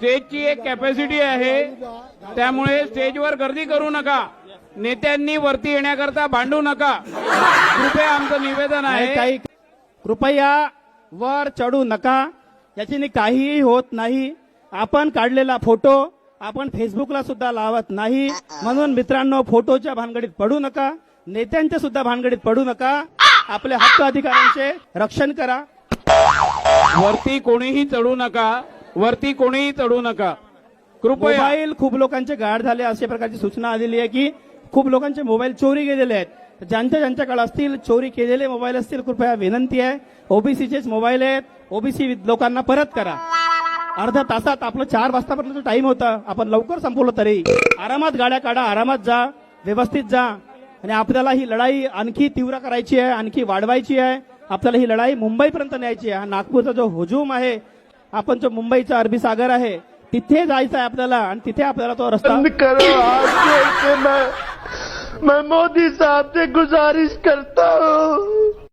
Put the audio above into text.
स्टेजची एक कॅपॅसिटी आहे. त्यामुळे स्टेजवर गर्दी करू नका. नेत्यांनी वरती येण्याकरता भांडू नका. कृपया आमचं निवेदन आहे. काही कृपया वर चढू नका. याच्याने काहीही होत नाही. आपण काढलेला फोटो आपण फेसबुकला सुद्धा लावत नाही. म्हणून मित्रांनो फोटोच्या भानगडीत पडू नका. नेत्यांच्या सुद्धा भानगडीत पडू नका. आपल्या हक्क अधिकारांचे रक्षण करा. वरती कोणीही चढू नका. वरती कोणीही चढू नका. कृपया मोबाईल खूप लोकांचे गाढ झाले अशा प्रकारची सूचना आलेली आहे की खूप लोकांचे मोबाईल चोरी गेलेले आहेत. ज्यांच्या ज्यांच्याकडे असतील चोरी केलेले मोबाईल असतील कृपया विनंती आहे. ओबीसीचेच मोबाईल आहेत. ओबीसी लोकांना परत करा. अर्ध्या तासात आपलं चार वाजतापर्यंत टाइम होता. आपण लवकर संपवलं तरी. आरामात गाड्या काढा आरामात जा व्यवस्थित जा. आणि आपल्याला ही लढाई आणखी तीव्र करायची आहे आणखी वाढवायची आहे. आपल्याला ही लढाई मुंबईपर्यंत न्यायची आहे. हा नागपूरचा जो हुजूम आहे आपण जो मुंबईचा अरबी सागर आहे तिथे जायचं आहे आपल्याला आणि तिथे आपल्याला तो रस्ता करो. मैं मोदी साहब से गुजारिश करता हूँ.